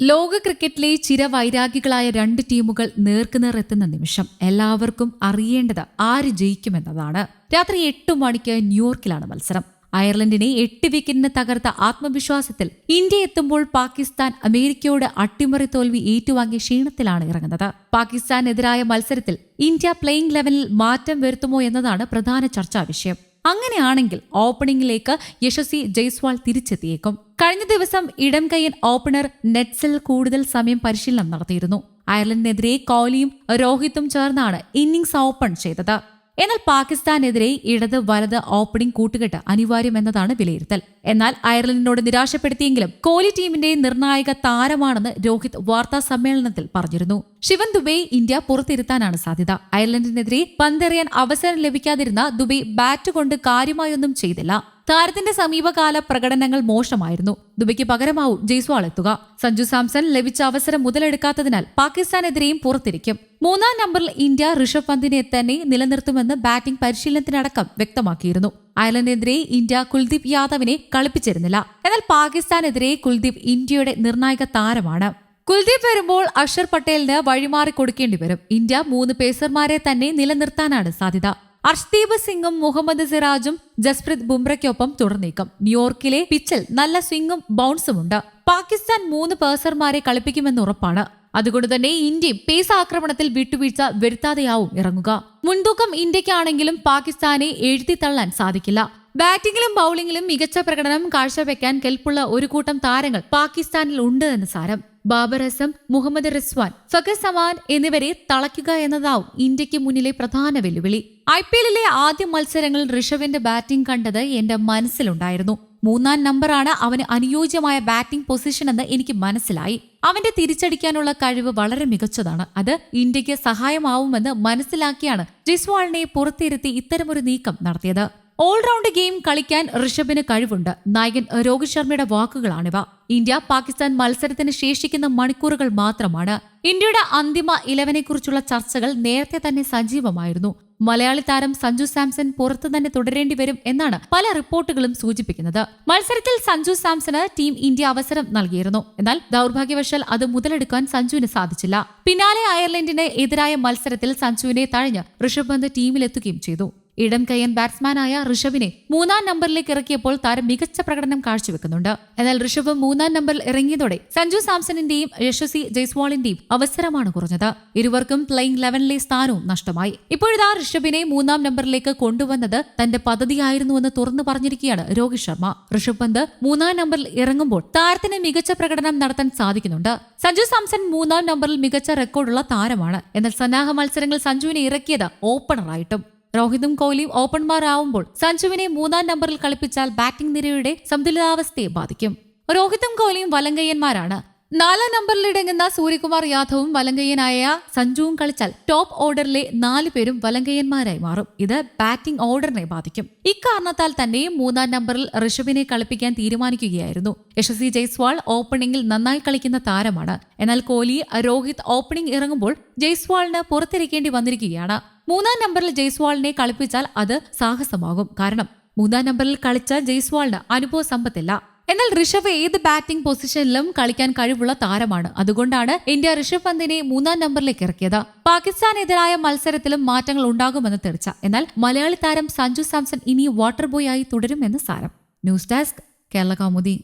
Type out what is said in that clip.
ലോക ക്രിക്കറ്റിലെ ചിരവൈരാഗികളായ രണ്ട് ടീമുകൾ നേർക്കുനേർ എത്തുന്ന നിമിഷം എല്ലാവർക്കും അറിയേണ്ടത് ആര് ജയിക്കുമെന്നതാണ്. രാത്രി എട്ട് മണിക്ക് ന്യൂയോർക്കിലാണ് മത്സരം. അയർലൻഡിനെ എട്ട് വിക്കറ്റിന് തകർത്ത ആത്മവിശ്വാസത്തിൽ ഇന്ത്യ എത്തുമ്പോൾ പാകിസ്ഥാൻ അമേരിക്കയോട് അട്ടിമറി തോൽവി ഏറ്റുവാങ്ങിയ ക്ഷീണത്തിലാണ് ഇറങ്ങുന്നത്. പാകിസ്ഥാനെതിരായ മത്സരത്തിൽ ഇന്ത്യ പ്ലേയിംഗ് ലെവലിൽ മാറ്റം വരുത്തുമോ എന്നതാണ് പ്രധാന ചർച്ചാ വിഷയം. അങ്ങനെയാണെങ്കിൽ ഓപ്പണിംഗിലേക്ക് യശസ്വി ജയ്സ്വാൾ തിരിച്ചെത്തിയേക്കും. കഴിഞ്ഞ ദിവസം ഇടം കയ്യൻ ഓപ്പണർ നെറ്റ്സിൽ കൂടുതൽ സമയം പരിശീലനം നടത്തിയിരുന്നു. അയർലൻഡിനെതിരെ കോഹ്ലിയും രോഹിത്തും ചേർന്നാണ് ഇന്നിംഗ്സ് ഓപ്പൺ ചെയ്തത്. എന്നാൽ പാകിസ്ഥാനെതിരെ ഇടത് വലത് ഓപ്പണിംഗ് കൂട്ടുകെട്ട് അനിവാര്യമെന്നതാണ് വിലയിരുത്തൽ. എന്നാൽ അയർലൻഡിനോട് നിരാശപ്പെടുത്തിയെങ്കിലും കോഹ്ലി ടീമിന്റെ നിർണായക താരമാണെന്ന് രോഹിത് വാർത്താ സമ്മേളനത്തിൽ പറഞ്ഞിരുന്നു. ശിവൻ ദുബൈ ഇന്ത്യ പുറത്തിരുത്താനാണ് സാധ്യത. അയർലൻഡിനെതിരെ പന്തെറിയാൻ അവസരം ലഭിക്കാതിരുന്ന ദുബൈ ബാറ്റ് കൊണ്ട് കാര്യമായൊന്നും ചെയ്തില്ല. താരത്തിന്റെ സമീപകാല പ്രകടനങ്ങൾ മോശമായിരുന്നു. ദുബൈക്ക് പകരമാവും ജയ്സ്വാൾ എത്തുക. സഞ്ജു സാംസൺ ലഭിച്ച അവസരം മുതലെടുക്കാത്തതിനാൽ പാകിസ്ഥാനെതിരെയും പുറത്തിരിക്കും. മൂന്നാം നമ്പറിൽ ഇന്ത്യ ഋഷഭ് പന്തിനെ തന്നെ നിലനിർത്തുമെന്ന് ബാറ്റിംഗ് പരിശീലനത്തിനടക്കം വ്യക്തമാക്കിയിരുന്നു. അയർലൻഡിനെതിരെ ഇന്ത്യ കുൽദീപ് യാദവിനെ കളിപ്പിച്ചിരുന്നില്ല. എന്നാൽ പാകിസ്ഥാനെതിരെ കുൽദീപ് ഇന്ത്യയുടെ നിർണായക താരമാണ്. കുൽദീപ് വരുമ്പോൾ അക്ഷർ പട്ടേലിന് വഴിമാറി കൊടുക്കേണ്ടി വരും. ഇന്ത്യ മൂന്ന് പേസർമാരെ തന്നെ നിലനിർത്താനാണ് സാധ്യത. അർഷ്ദീപ് സിംഗും മുഹമ്മദ് സിറാജും ജസ്പ്രീത് ബുംറയ്ക്കൊപ്പം തുടർന്നേക്കും ന്യൂയോർക്കിലെ പിച്ചിൽ നല്ല സ്വിംഗും ബൗൺസും ഉണ്ട് പാകിസ്ഥാൻ മൂന്ന് പേസർമാരെ കളിപ്പിക്കുമെന്ന് ഉറപ്പാണ്. അതുകൊണ്ട് തന്നെ ഇന്ത്യയും പേസ് ആക്രമണത്തിൽ വിട്ടുവീഴ്ച വരുത്താതെയാവും ഇറങ്ങുക. മുൻതൂക്കം ഇന്ത്യക്കാണെങ്കിലും പാകിസ്ഥാനെ എഴുതി തള്ളാൻ സാധിക്കില്ല. ബാറ്റിംഗിലും ബൌളിംഗിലും മികച്ച പ്രകടനം കാഴ്ചവെക്കാൻ കെൽപ്പുള്ള ഒരു കൂട്ടം താരങ്ങൾ പാകിസ്ഥാനിൽ ഉണ്ട് എന്ന് സാരം. ബാബർ അസം മുഹമ്മദ് റിസ്വാൻ ഫഖർ സമാൻ എന്നിവരെ തളയ്ക്കുക എന്നതാവും ഇന്ത്യയ്ക്ക് മുന്നിലെ പ്രധാന വെല്ലുവിളി. ഐ പി എല്ലിലെ ആദ്യ മത്സരങ്ങളിൽ ഋഷവിന്റെ ബാറ്റിംഗ് കണ്ടത് എന്റെ മനസ്സിലുണ്ടായിരുന്നു. മൂന്നാം നമ്പറാണ് അവന് അനുയോജ്യമായ ബാറ്റിംഗ് പൊസിഷൻ എന്ന് എനിക്ക് മനസ്സിലായി. അവന്റെ തിരിച്ചടിക്കാനുള്ള കഴിവ് വളരെ മികച്ചതാണ്. അത് ഇന്ത്യയ്ക്ക് സഹായമാവുമെന്ന് മനസ്സിലാക്കിയാണ് ജയ്സ്വാളിനെ പുറത്തിരുത്തി ഇത്തരമൊരു നീക്കം നടത്തിയത്. ഓൾറൗണ്ട് ഗെയിം കളിക്കാൻ ഋഷഭിന് കഴിവുണ്ട്. നായകൻ രോഹിത് ശർമ്മയുടെ വാക്കുകളാണിവ. ഇന്ത്യ പാകിസ്ഥാൻ മത്സരത്തിന് ശേഷിക്കുന്ന മണിക്കൂറുകൾ മാത്രമാണ്. ഇന്ത്യയുടെ അന്തിമ ഇലവനെ കുറിച്ചുള്ള ചർച്ചകൾ നേരത്തെ തന്നെ സജീവമായിരുന്നു. മലയാളി താരം സഞ്ജു സാംസൺ പുറത്തു തന്നെ തുടരേണ്ടി വരും എന്നാണ് പല റിപ്പോർട്ടുകളും സൂചിപ്പിക്കുന്നത്. മത്സരത്തിൽ സഞ്ജു സാംസന് ടീം ഇന്ത്യ അവസരം നൽകിയിരുന്നു. എന്നാൽ ദൗർഭാഗ്യവശാൽ അത് മുതലെടുക്കാൻ സഞ്ജുവിന് സാധിച്ചില്ല. പിന്നാലെ അയർലൻഡിന് എതിരായ മത്സരത്തിൽ സഞ്ജുവിനെ തഴഞ്ഞ് ഋഷഭ് പന്ത് ടീമിലെത്തുകയും ചെയ്തു. ഇടം കയ്യൻ ബാറ്റ്സ്മാനായ ഋഷഭിനെ മൂന്നാം നമ്പറിലേക്ക് ഇറക്കിയപ്പോൾ താരം മികച്ച പ്രകടനം കാഴ്ചവെക്കുന്നുണ്ട്. എന്നാൽ ഋഷഭ് മൂന്നാം നമ്പറിൽ ഇറങ്ങിയതോടെ സഞ്ജു സാംസണിന്റെയും യശസ്വി ജയ്സ്വാളിന്റെയും അവസരമാണ് കുറഞ്ഞത്. ഇരുവർക്കും പ്ലേയിംഗ് ലെവനിലെ സ്ഥാനവും നഷ്ടമായി. ഇപ്പോഴിതാ ഋഷഭിനെ മൂന്നാം നമ്പറിലേക്ക് കൊണ്ടുവന്നത് തന്റെ പദ്ധതിയായിരുന്നുവെന്ന് തുറന്നു പറഞ്ഞിരിക്കുകയാണ് രോഹിത് ശർമ്മ. ഋഷഭ് പന്ത് മൂന്നാം നമ്പറിൽ ഇറങ്ങുമ്പോൾ താരത്തിന് മികച്ച പ്രകടനം നടത്താൻ സാധിക്കുന്നുണ്ട്. സഞ്ജു സാംസൺ മൂന്നാം നമ്പറിൽ മികച്ച റെക്കോർഡുള്ള താരമാണ്. എന്നാൽ സന്നാഹ മത്സരങ്ങൾ സഞ്ജുവിനെ ഇറക്കിയത് ഓപ്പണറായിട്ടും രോഹിതും കോഹ്ലിയും ഓപ്പൺമാരാവുമ്പോൾ സഞ്ജുവിനെ മൂന്നാം നമ്പറിൽ കളിപ്പിച്ചാൽ ബാറ്റിംഗ് നിരയുടെ സന്തുലിതാവസ്ഥയെ ബാധിക്കും. രോഹിതും കോഹ്ലിയും വലങ്കയ്യന്മാരാണ്. നാലാം നമ്പറിൽ ഇടങ്ങുന്ന സൂര്യകുമാർ യാദവും വലങ്കയ്യനായ സഞ്ജുവും കളിച്ചാൽ ടോപ്പ് ഓർഡറിലെ നാല് പേരും വലങ്കയ്യന്മാരായി മാറും. ഇത് ബാറ്റിംഗ് ഓർഡറിനെ ബാധിക്കും. ഇക്കാരണത്താൽ തന്നെ മൂന്നാം നമ്പറിൽ ഋഷഭിനെ കളിപ്പിക്കാൻ തീരുമാനിക്കുകയായിരുന്നു. യശസ്വി ജയ്സ്വാൾ ഓപ്പണിംഗിൽ നന്നായി കളിക്കുന്ന താരമാണ്. എന്നാൽ കോഹ്ലി രോഹിത് ഓപ്പണിംഗ് ഇറങ്ങുമ്പോൾ ജയ്സ്വാളിന് പുറത്തിരിക്കേണ്ടി വന്നിരിക്കുകയാണ്. മൂന്നാം നമ്പറിൽ ജയ്സ്വാളിനെ കളിപ്പിച്ചാൽ അത് സാഹസമാകും. കാരണം മൂന്നാം നമ്പറിൽ കളിച്ച ജയ്സ്വാളിന് അനുഭവ സമ്പത്തില്ല. എന്നാൽ ഋഷഭ് ഏത് ബാറ്റിംഗ് പൊസിഷനിലും കളിക്കാൻ കഴിവുള്ള താരമാണ്. അതുകൊണ്ടാണ് ഇന്ത്യ ഋഷഭ് പന്തിനെ മൂന്നാം നമ്പറിലേക്ക് ഇറക്കിയത്. പാകിസ്ഥാനെതിരായ മത്സരത്തിലും മാറ്റങ്ങൾ ഉണ്ടാകുമെന്ന് തെളിച്ച. എന്നാൽ മലയാളി താരം സഞ്ജു സാംസൺ ഇനി വാട്ടർ ബോയ് ആയി തുടരുമെന്ന് സാരം. News desk Kerala Kaumudi.